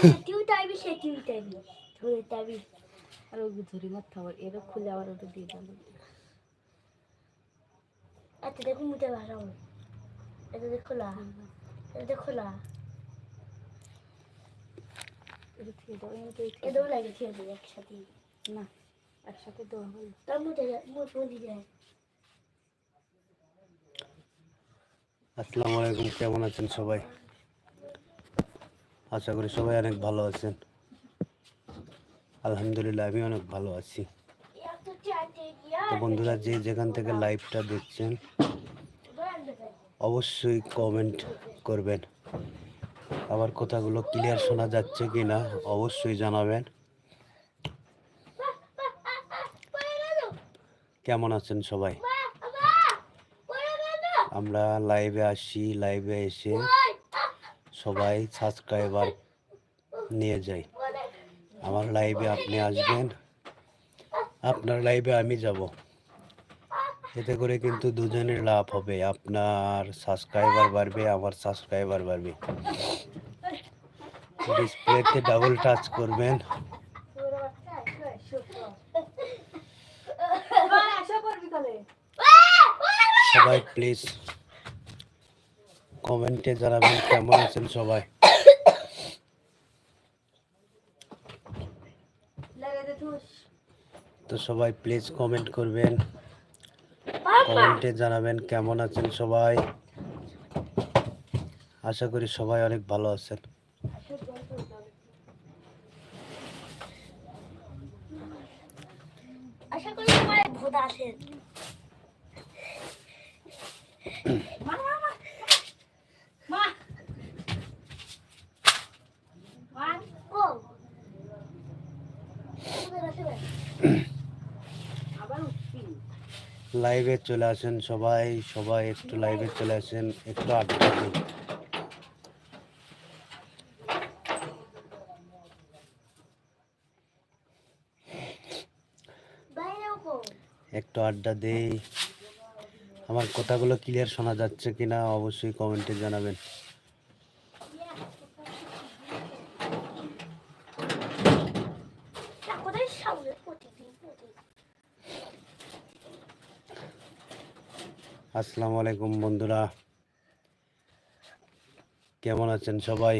সেটিও টাইবি সেটিও টাইবি ধরে টাইবি আর ওগুলো ধরে মারতে হবে এরও খুলে আবার ওটা দিয়ে দেবো। আচ্ছা মুটে দেখ দেখ লাগে একসাথে। না একসাথে দেওয়া হলো তার মুটে যায় মুট মুটি যায়। আসসালামু আলাইকুম কেমন আছেন সবাই? আশা করি সবাই অনেক ভালো আছেন। আলহামদুলিল্লাহ, আমি অনেক ভালো আছি। তো বন্ধুরা, যে যেখান থেকে লাইভটা দেখছেন, অবশ্যই কমেন্ট করবেন। আমার কথাগুলো ক্লিয়ার শোনা যাচ্ছে কি না অবশ্যই জানাবেন। কেমন আছেন সবাই? আমরা লাইভে আসি লাইভে এসে সবাই সাবস্ক্রাইবার নিয়ে যাই। আমার লাইভে আপনি আসবেন। আপনার লাইভে আমি যাব। এতে করে কিন্তু দুজনের লাভ হবে। আপনার সাবস্ক্রাইবার বাড়বে আমার সাবস্ক্রাইবার বাড়বে। ডিসপ্লেতে ডাবল টাচ করবেন। সবাই প্লিজ কমেন্টে জানাবেন কেমন আছেন সবাই। তো সবাই প্লিজ কমেন্ট করবেন। কমেন্টে জানাবেন কেমন আছেন সবাই। আশা করি সবাই অনেক ভালো আছেন আশা করি তোমার ভোদা আছেন মা মা মা মা মা ও কোথায় আছে রে? আবার উঠবি লাইভে চলে আসেন সবাই সবাই একটু লাইভে চলে আসেন, একটু আড্ডা একটু আড্ডা দেই। আমার কথাগুলো ক্লিয়ার শোনা যাচ্ছে কিনা অবশ্যই কমেন্টে জানাবেন। আসসালামু আলাইকুম বন্ধুরা। কেমন আছেন সবাই?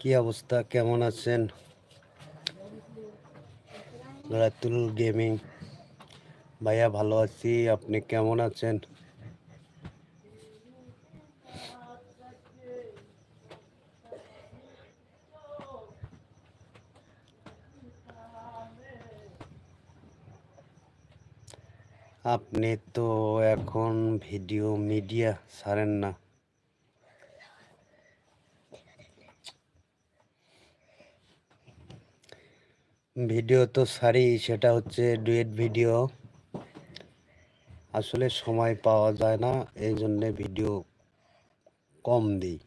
কি অবস্থা? কেমন আছেন? রাতুল গেমিং। ভাইয়া ভালো আছি আপনি কেমন আছেন? আপনি তো এখন ভিডিও মিডিয়া ছাড়েন না। ভিডিও তো সারি সেটা হচ্ছে ডুয়েট ভিডিও। আসলে সময় পাওয়া যায় না, এই জন্যে ভিডিও কম দিই।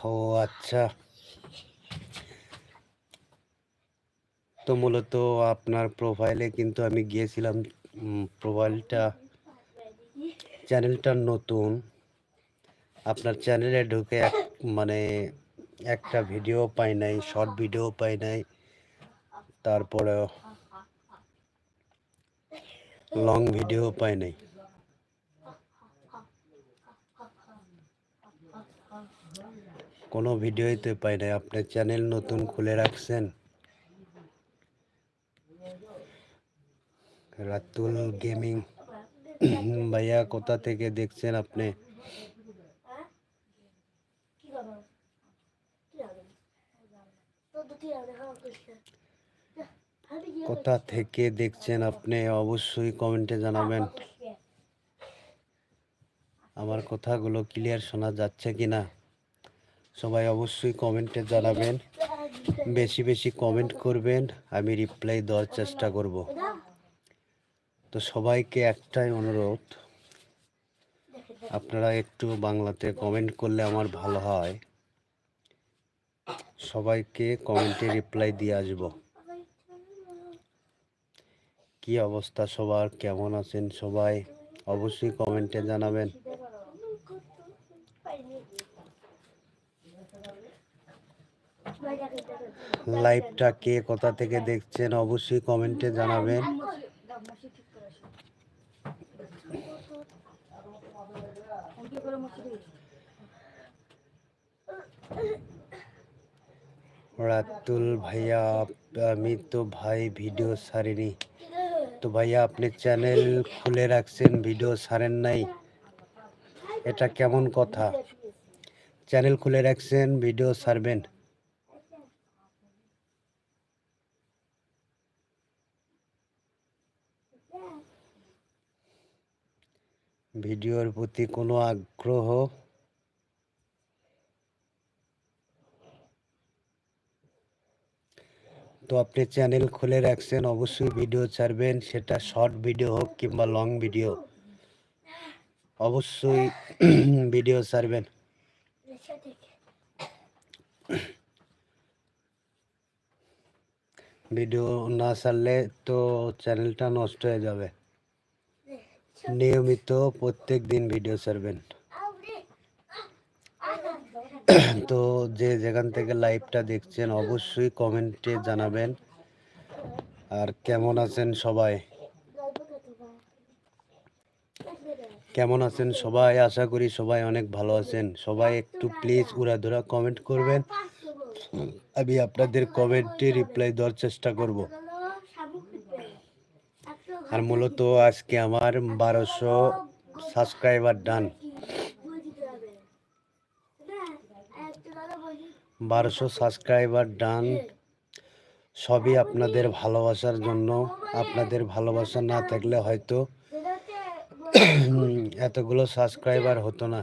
ও আচ্ছা। তো মূলত আপনার প্রোফাইলে কিন্তু আমি গিয়েছিলাম প্রোফাইলটা চ্যানেলটা নতুন। আপনার চ্যানেলে ঢুকে এক মানে একটা ভিডিও পাই নাই শর্ট ভিডিও পাই নাই। তারপরে লং ভিডিও পাই নাই। কোনো ভিডিওই তো পাই নাই। আপনার চ্যানেল নতুন খুলে রাখছেন? রাতুল গেমিং, ভাইয়া কোথা থেকে দেখছেন আপনি? কোথা থেকে দেখছেন আপনি? অবশ্যই কমেন্টে জানাবেন। আমার কথাগুলো ক্লিয়ার শোনা যাচ্ছে কি না সবাই অবশ্যই কমেন্টে জানাবেন। বেশি বেশি কমেন্ট করবেন, আমি রিপ্লাই দেওয়ার চেষ্টা করব। তো সবাইকে একটাই অনুরোধ, আপনারা একটু বাংলাতে কমেন্ট করলে আমার ভালো হয়। সবাইকে কমেন্টে রিপ্লাই দিয়ে আসব। কি অবস্থা সবার? কেমন আছেন সবাই? অবশ্যই কমেন্টে জানাবেন। লাইভটা কে কোথা থেকে দেখছেন অবশ্যই কমেন্টে জানাবেন। রাতুল ভাইয়া, আমি তো ভাই ভিডিও সারিনি। তো ভাইয়া, আপনি চ্যানেল খুলে রাখছেন, ভিডিও সারেন নাই? এটা কেমন কথা? চ্যানেল খুলে রাখছেন, ভিডিও সারবেন? ভিডিওর প্রতি কোনো আগ্রহ? তো আপনি চ্যানেল খুলে রাখছেন, অবশ্যই ভিডিও ছাড়বেন। সেটা শর্ট ভিডিও হোক কিংবা লং ভিডিও, অবশ্যই ভিডিও ছাড়বেন। ভিডিও না ছাড়লে তো চ্যানেলটা নষ্ট হয়ে যাবে। নিয়মিত প্রত্যেক দিন ভিডিও ছাড়বেন। তো যে যেখান থেকে লাইভটা দেখছেন, অবশ্যই কমেন্টে জানাবেন। আর কেমন আছেন সবাই? কেমন আছেন সবাই? আশা করি সবাই অনেক ভালো আছেন। সবাই একটু প্লিজ উড়াধুরা কমেন্ট করবেন। আমি আপনাদের কমেন্টে রিপ্লাই দেওয়ার চেষ্টা করব। আর মূলত আজকে আমার বারোশো সাবস্ক্রাইবার ডান বারোশো সাবস্ক্রাইবার ডান সবই আপনাদের ভালোবাসার জন্য। আপনাদের ভালোবাসা না থাকলে হয়তো এতগুলো সাবস্ক্রাইবার হতো না।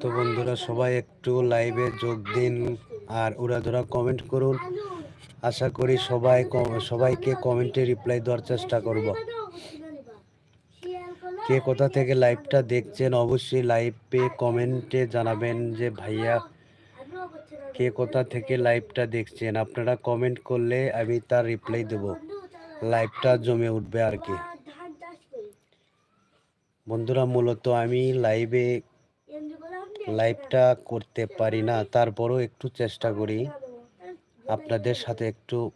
তো বন্ধুরা সবাই একটু লাইভে যোগ দিন আর ওরা উড়াধুরা কমেন্ট করুন। আশা করি সবাই সবাইকে কমেন্টে রিপ্লাই দেওয়ার চেষ্টা করব। কে কোথা থেকে লাইভটা দেখছেন অবশ্যই লাইভে কমেন্টে জানাবেন যে ভাইয়া কে কোথা থেকে লাইভটা দেখছেন। আপনারা কমেন্ট করলে আমি তার রিপ্লাই দেব। লাইভটা জমে উঠবে আর কি। বন্ধুরা মূলত আমি লাইভে লাইভটা করতে পারি না, তারপরও একটু চেষ্টা করি আপনাদের সাথে একটু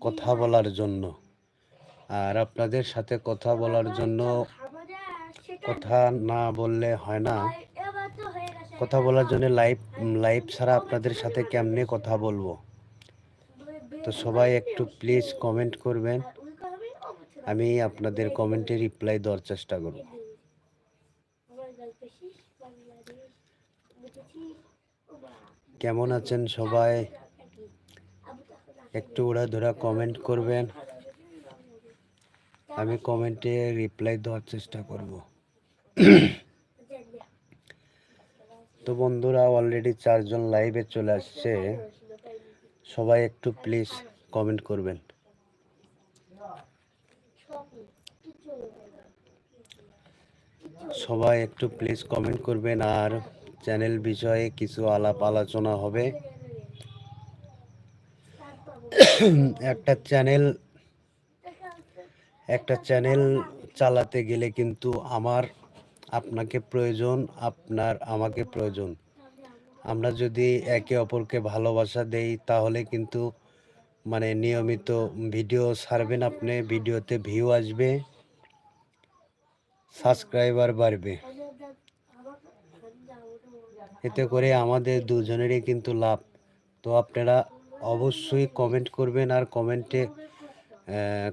কথা বলার জন্য। আর আপনাদের সাথে কথা বলার জন্য কথা না বললে হয় না। কথা বলার জন্য লাইভ লাইভ ছাড়া আপনাদের সাথে কেমনে কথা বলব? তো সবাই একটু প্লিজ কমেন্ট করবেন। আমি আপনাদের কমেন্টে রিপ্লাই দেওয়ার চেষ্টা করব। কেমন আছেন সবাই? একটু ওরা ধরা কমেন্ট করবেন। আমি কমেন্টে রিপ্লাই দেওয়ার চেষ্টা করব। তো বন্ধুরা অলরেডি চারজন লাইভে চলে আসছে। সবাই একটু প্লিজ কমেন্ট করবেন। সবাই একটু প্লিজ কমেন্ট করবেন আর চ্যানেল বিষয়ে কিছু আলাপ আলোচনা হবে। একটা চ্যানেল একটা চ্যানেল চালাতে গেলে কিন্তু আমার, আপনাকে প্রয়োজন, আপনার আমাকে প্রয়োজন। আমরা যদি একে অপরকে ভালোবাসা দেই, তাহলে কিন্তু মানে নিয়মিত ভিডিও ছাড়বেন আপনি, ভিডিওতে ভিউ আসবে সাবস্ক্রাইবার বাড়বে। এতে করে আমাদের দুজনেরই কিন্তু লাভ। তো আপনারা অবশ্যই কমেন্ট করবেন আর কমেন্টে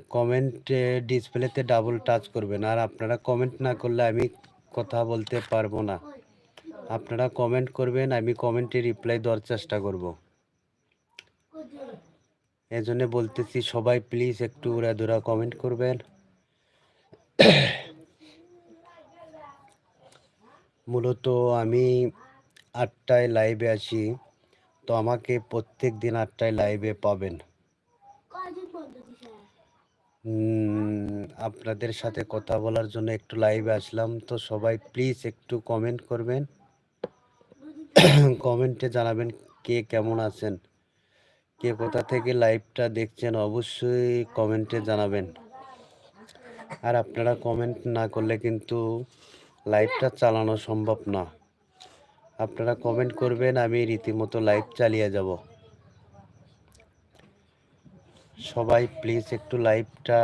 কমেন্টে ডিসপ্লেতে ডাবল টাচ করবেন। আর আপনারা কমেন্ট না করলে আমি কথা বলতে পারব না। আপনারা কমেন্ট করবেন, আমি কমেন্টে রিপ্লাই দেওয়ার চেষ্টা করব। এজন্য বলতেছি, সবাই প্লিজ একটু উড়াধুরা কমেন্ট করবেন। মূলত আমি আটটায় লাইভে আসি তো আমাকে প্রত্যেক দিন আটটায় লাইভে পাবেন। আপনাদের সাথে কথা বলার জন্য একটু লাইভে আসলাম, তো সবাই প্লিজ একটু কমেন্ট করবেন। কমেন্টে জানাবেন কে কেমন আছেন, কে কোথা থেকে লাইভটা দেখছেন, অবশ্যই কমেন্টে জানাবেন। আর আপনারা কমেন্ট না করলে কিন্তু লাইভটা চালানো সম্ভব না। আপনারা কমেন্ট করবেন, আমি রীতিমতো লাইভ চালিয়ে যাব। সবাই প্লিজ একটু লাইভটা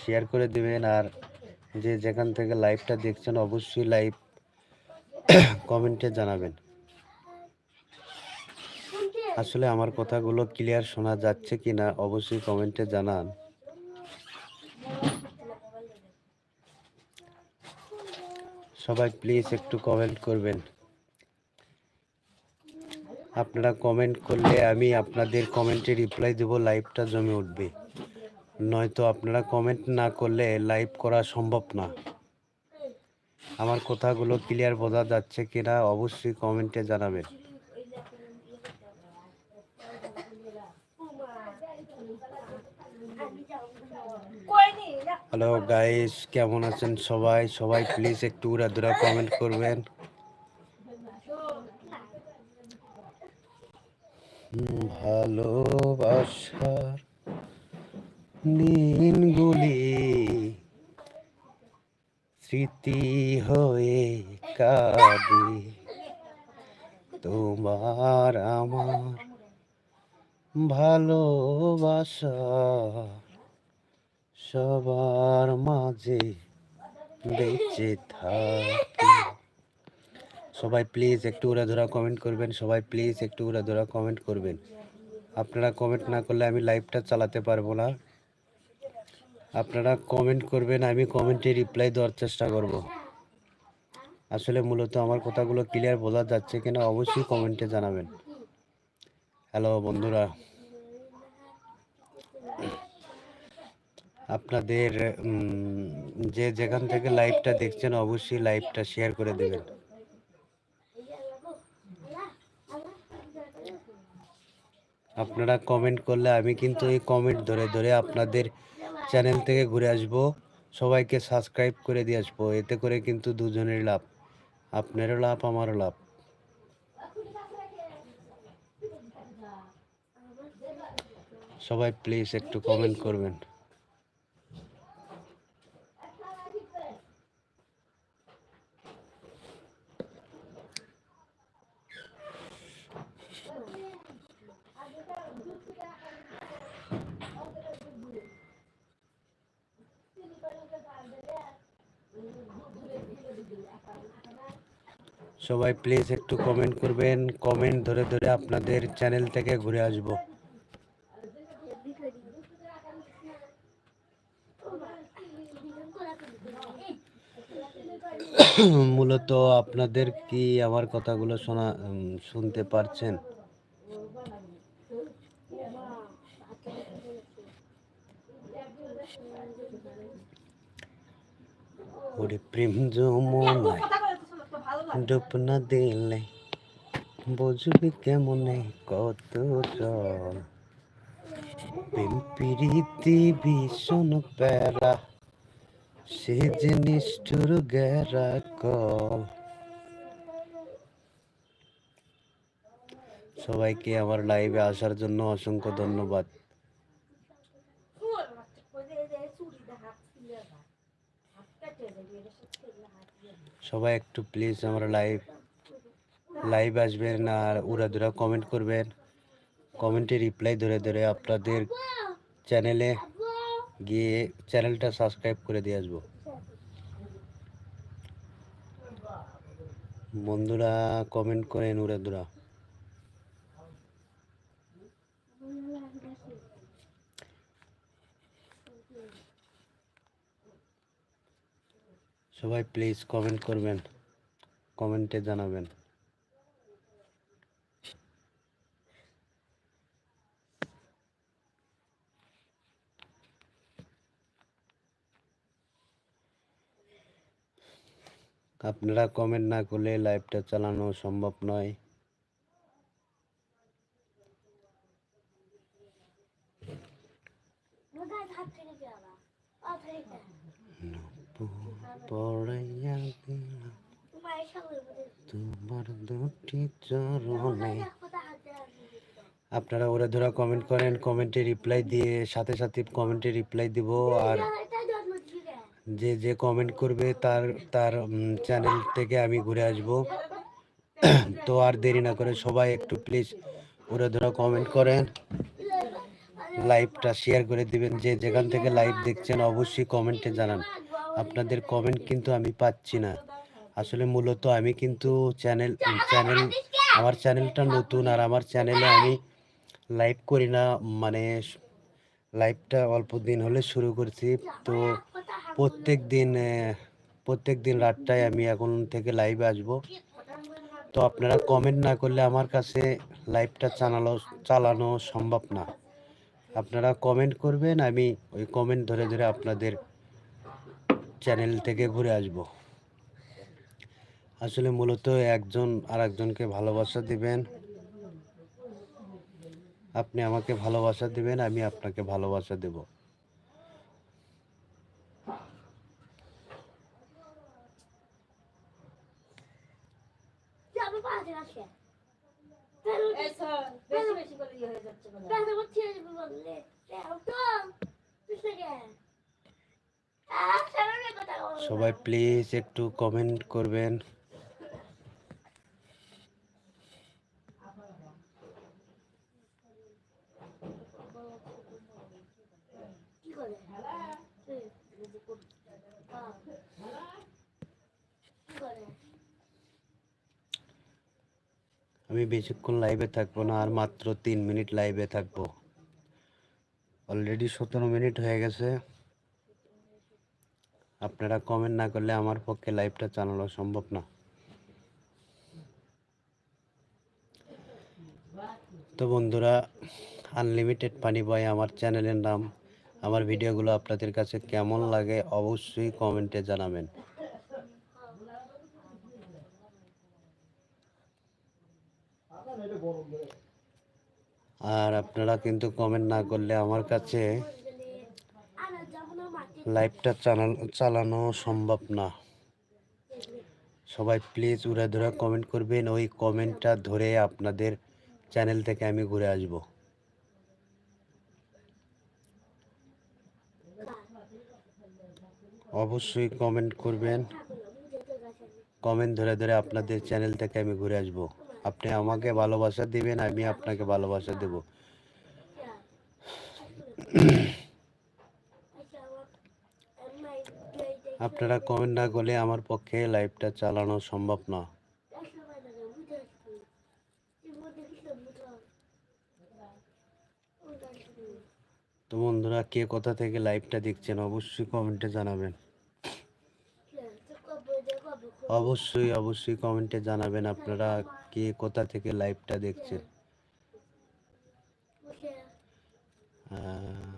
শেয়ার করে দেবেন, আর যে যেখান থেকে লাইভটা দেখছেন, অবশ্যই লাইভ কমেন্টে জানাবেন। আসলে আমার কথাগুলো ক্লিয়ার শোনা যাচ্ছে কি না অবশ্যই কমেন্টে জানান। সবাই প্লিজ একটু কমেন্ট করবেন। আপনারা কমেন্ট করলে আমি আপনাদের কমেন্টে রিপ্লাই দেবো লাইভটা জমে উঠবে। নয়তো আপনারা কমেন্ট না করলে লাইভ করা সম্ভব না। আমার কথাগুলো ক্লিয়ার বোঝা যাচ্ছে কিনা অবশ্যই কমেন্টে জানাবেন। হ্যালো গাইস কেমন আছেন সবাই? সবাই প্লিজ একটু উড়াদুরা কমেন্ট করবেন। ভালোবাসার দিনগুলি স্মৃতি হয়ে কাঁদে। তোমার আমার ভালোবাসা সবার মাঝে বেঁচে থাকি। সবাই প্লিজ একটু উড়াধুরা কমেন্ট করবেন, সবাই প্লিজ একটু উড়াধুরা কমেন্ট করবেন। আপনারা কমেন্ট না করলে আমি লাইভটা চালাতে পারব না। আপনারা কমেন্ট করবেন, আমি কমেন্টে রিপ্লাই দেওয়ার চেষ্টা করব। আসলে মূলত আমার কথাগুলো ক্লিয়ার বোঝা যাচ্ছে কিনা অবশ্যই কমেন্টে জানাবেন। হ্যালো বন্ধুরা। আপনাদের যে যেখান থেকে লাইভটা দেখছেন অবশ্যই লাইভটা শেয়ার করে দেবেন। আপনারা কমেন্ট করলে আমি কিন্তু এই কমেন্ট ধরে ধরে আপনাদের চ্যানেল থেকে ঘুরে আসব। সবাইকে সাবস্ক্রাইব করে দিয়ে আসব। এতে করে কিন্তু দুজনের লাভ। আপনারও লাভ, আমারও লাভ। সবাই প্লিজ একটু কমেন্ট করবেন। সবাই প্লিজ একটু কমেন্ট করবেন। কমেন্ট ধরে ধরে আপনাদের চ্যানেল থেকে ঘুরে আসব। মূলত আপনাদের কি আমার কথাগুলো শোনা শুনতে পারছেন? ওরে প্রেম যমুনায় ডুব না দিলে বুঝবি কেমনে কত জল প্রেম ভীষণ প্যারা, সে যে নিষ্ঠুর গেরা কল। সবাইকে আমার লাইভে আসার জন্য অসংখ্য ধন্যবাদ। সবাই একটু প্লিজ আমার লাইভ লাইভ আসবেন আর উড়াদুরা কমেন্ট করবেন। কমেন্টে রিপ্লাই ধরে ধরে আপনাদের চ্যানেলে গিয়ে চ্যানেলটা সাবস্ক্রাইব করে দিয়ে আসব। বন্ধুরা কমেন্ট করেন উড়াদুরা সবাই প্লিজ কমেন্ট করবেন। কমেন্টে জানাবেন। আপনারা কমেন্ট না করলে লাইভটা চালানো সম্ভব নয় গায়ে হাত থেকে গেলা পা থেকে পড়াইয়া দিলাম তোমার দুটি চরণে। আপনারা ওরা ধরা কমেন্ট করেন কমেন্টে রিপ্লাই দিয়ে সাথে সাথে কমেন্টে রিপ্লাই দিব। আর যে যে কমেন্ট করবে তার তার চ্যানেল থেকে আমি ঘুরে আসব। তো আর দেরি না করে সবাই একটু প্লিজ ওরা ধরা কমেন্ট করেন। লাইভটা শেয়ার করে দিবেন। যে যেখান থেকে লাইভ দেখছেন, অবশ্যই কমেন্টে জানান। আপনাদের কমেন্ট কিন্তু আমি পাচ্ছি না। আসলে মূলত আমি কিন্তু চ্যানেল চ্যানেল আমার চ্যানেলটা নতুন আর আমার চ্যানেলে আমি লাইভ করি না। মানে লাইভটা অল্প দিন হলে শুরু করছি। তো প্রত্যেক দিন প্রত্যেক দিন রাতটায় আমি এখন থেকে লাইভে আসব। তো আপনারা কমেন্ট না করলে আমার কাছে লাইভটা চালানো চালানো সম্ভব না। আপনারা কমেন্ট করবেন, আমি ওই কমেন্ট ধরে ধরে আপনাদের চ্যানেল থেকে ঘুরে আসব। আসলে মূলত একজন আর একজনকে ভালোবাসা দিবেন। আপনি আমাকে ভালোবাসা দিবেন আমি আপনাকে ভালোবাসা দেব। বেশি বেশি করে ইয়ে হয়ে যাচ্ছে সবাই প্লিজ একটু কমেন্ট করবেন। আমি বেশিক্ষণ লাইভে থাকব না, আর মাত্র তিন মিনিট লাইভে থাকব। অলরেডি সতেরো মিনিট হয়ে গেছে। আপনারা কমেন্ট না করলে আমার পক্ষে লাইভটা চালানো সম্ভব না। তো বন্ধুরা আনলিমিটেড পানি বয় আমার চ্যানেলের নাম, আমার ভিডিওগুলো আপনাদের কাছে কেমন লাগে অবশ্যই কমেন্টে জানাবেন। আর আপনারা কিন্তু কমেন্ট না করলে আমার কাছে লাইভটা চালানো চালানো সম্ভব না। সবাই প্লিজ উড়ে ধরে কমেন্ট করবেন। ওই কমেন্টটা ধরে আপনাদের চ্যানেল থেকে আমি ঘুরে আসব। অবশ্যই কমেন্ট করবেন। কমেন্ট ধরে ধরে আপনাদের চ্যানেল থেকে আমি ঘুরে আসব। আপনি আমাকে ভালোবাসা দিবেন, আমি আপনাকে ভালোবাসা দেব। আপনারা কমেন্ট না করলে আমার পক্ষে লাইভটা চালানো সম্ভব না। তো বন্ধুরা কে কোথা থেকে লাইভটা দেখছেন অবশ্যই কমেন্টে জানাবেন। অবশ্যই অবশ্যই কমেন্টে জানাবেন আপনারা কে কোথা থেকে লাইভটা দেখছেন। আহ,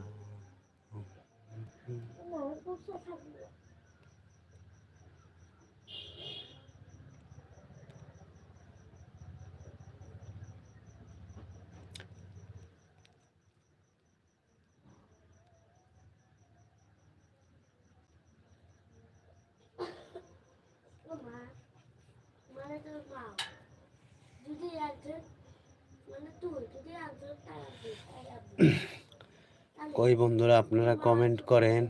মানে তোর মা যদি একজন মানে তুই যদি একজন তার কই বন্ধুরা, আপনারা কমেন্ট করেন।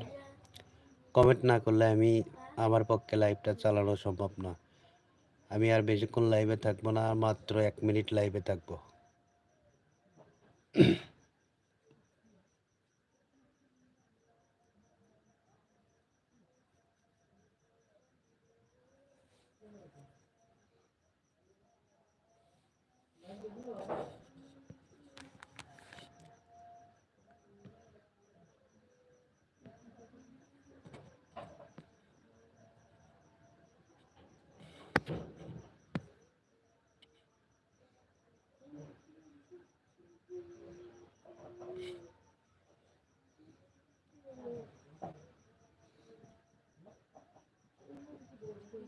কমেন্ট না করলে আমি আমার পক্ষে লাইভটা চালানো সম্ভব না। আমি আর বেশিক্ষণ লাইভে থাকব না মাত্র এক মিনিট লাইভে থাকব। Bueno,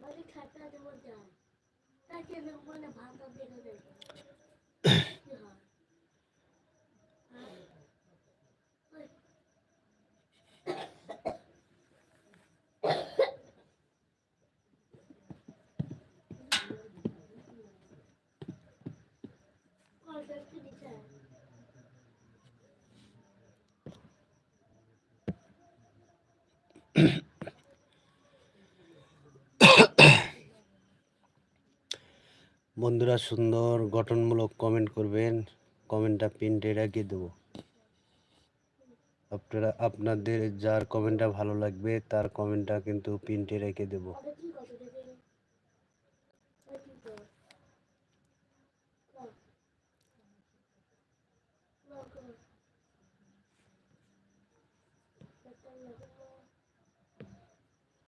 vale, carta de voltar. Está que no buena banda de বন্ধুরা সুন্দর গঠনমূলক কমেন্ট করবেন। কমেন্টটা প্রিন্টে রেখে দেবো। আপনারা, আপনাদের যার কমেন্টটা ভালো লাগবে, তার কমেন্টটা কিন্তু প্রিন্টে রেখে দেবো।